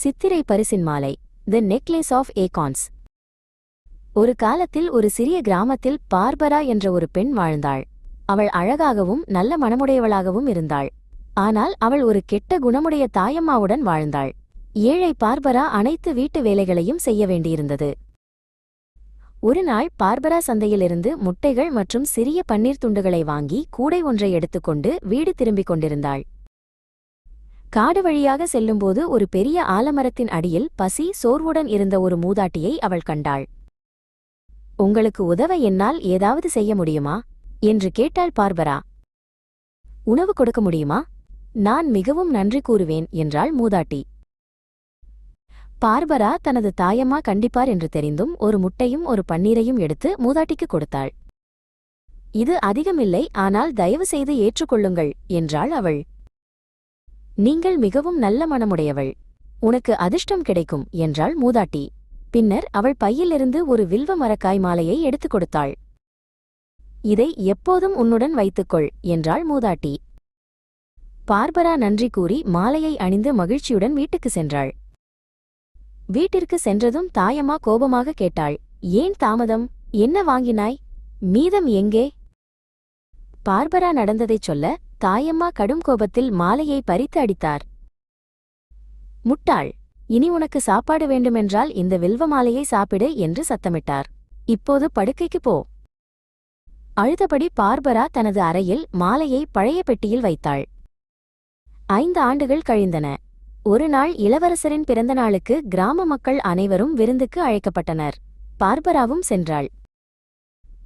சித்திரை பரிசின் மாலை தி necklace of ஏகான்ஸ் ஒரு காலத்தில் ஒரு சிறிய கிராமத்தில் பார்பரா என்ற ஒரு பெண் வாழ்ந்தாள். அவள் அழகாகவும் நல்ல மனமுடையவளாகவும் இருந்தாள். ஆனால் அவள் ஒரு கெட்ட குணமுடைய தாயம்மாவுடன் வாழ்ந்தாள். ஏழை பார்பரா அனைத்து வீட்டு வேலைகளையும் செய்ய வேண்டியிருந்தது. ஒரு நாள் பார்பரா சந்தையிலிருந்து முட்டைகள் மற்றும் சிறிய பன்னீர் துண்டுகளை வாங்கி கூடை ஒன்றை எடுத்துக்கொண்டு வீடு திரும்பிக் கொண்டிருந்தாள். காடு வழியாக செல்லும்போது ஒரு பெரிய ஆலமரத்தின் அடியில் பசி சோர்வுடன் இருந்த ஒரு மூதாட்டியை அவள் கண்டாள். உங்களுக்கு உதவ என்னால் ஏதாவது செய்ய முடியுமா? என்று கேட்டாள் பார்பரா உணவு கொடுக்க முடியுமா? நான் மிகவும் நன்றி கூறுவேன் என்றாள் மூதாட்டி. பார்பரா தனது தாயம்மா கண்டிப்பார் என்று தெரிந்தும் ஒரு முட்டையும் ஒரு பன்னீரையும் எடுத்து மூதாட்டிக்கு கொடுத்தாள். இது அதிகமில்லை ஆனால் தயவு செய்து ஏற்றுக்கொள்ளுங்கள் என்றாள் அவள். நீங்கள் மிகவும் நல்ல மனமுடையவள். உனக்கு அதிர்ஷ்டம் கிடைக்கும் என்றாள் மூதாட்டி. பின்னர் அவள் பையிலிருந்து ஒரு வில்வ மரக்காய் மாலையை எடுத்துக் கொடுத்தாள். இதை எப்போதும் உன்னுடன் வைத்துக்கொள் என்றாள் மூதாட்டி. பார்பரா நன்றி கூறி மாலையை அணிந்து மகிழ்ச்சியுடன் வீட்டுக்கு சென்றாள். வீட்டிற்கு சென்றதும் தாயம்மா கோபமாக கேட்டாள் ஏன் தாமதம்? என்ன வாங்கினாய்? மீதம் எங்கே? பார்பரா நடந்ததைச் சொல்ல தாயம்மா கடும் கோபத்தில் மாலையை பறித்து அடித்தார். முட்டாள் இனி உனக்கு சாப்பாடு வேண்டுமென்றால் இந்த வில்வ மாலையை சாப்பிடு என்று சத்தமிட்டார். இப்போது படுக்கைக்கு போ. அழுதபடி பார்பரா தனது அறையில் மாலையை பழைய பெட்டியில் வைத்தாள். ஐந்து ஆண்டுகள் கழிந்தன. ஒரு நாள் இளவரசரின் பிறந்த நாளுக்கு கிராம மக்கள் அனைவரும் விருந்துக்கு அழைக்கப்பட்டனர். பார்பராவும் சென்றாள்.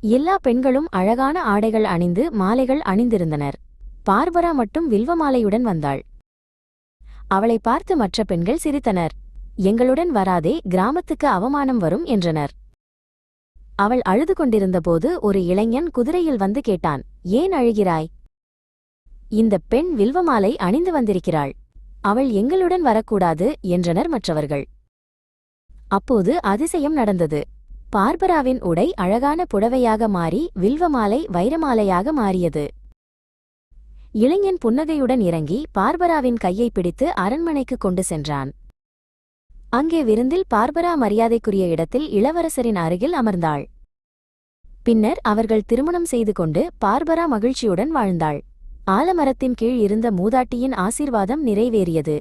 எல்லா பெண்களும் அழகான ஆடைகள் அணிந்து மாலைகள் அணிந்திருந்தனர். பார்பரா மட்டும் வில்வ மாலையுடன் வந்தாள். அவளை பார்த்து மற்ற பெண்கள் சிரித்தனர். எங்களுடன் வராதே கிராமத்துக்கு அவமானம் வரும் என்றனர். அவள் அழுது கொண்டிருந்தபோது ஒரு இளைஞன் குதிரையில் வந்து கேட்டான் ஏன் அழுகிறாய்? இந்த பெண் வில்வமாலை அணிந்து வந்திருக்கிறாள். அவள் எங்களுடன் வரக்கூடாது என்றனர் மற்றவர்கள். அப்போது அதிசயம் நடந்தது. பார்பராவின் உடை அழகான புடவையாக மாறி வில்வமாலை வைரமாலையாக மாறியது. இளைஞன் புன்னகையுடன் இறங்கி பார்பராவின் கையை பிடித்து அரண்மனைக்கு கொண்டு சென்றான். அங்கே விருந்தில் பார்பரா மரியாதைக்குரிய இடத்தில் இளவரசரின் அருகில் அமர்ந்தாள். பின்னர் அவர்கள் திருமணம் செய்து கொண்டு பார்பரா மகிழ்ச்சியுடன் வாழ்ந்தாள். ஆலமரத்தின் கீழ் இருந்த மூதாட்டியின் ஆசீர்வாதம் நிறைவேறியது.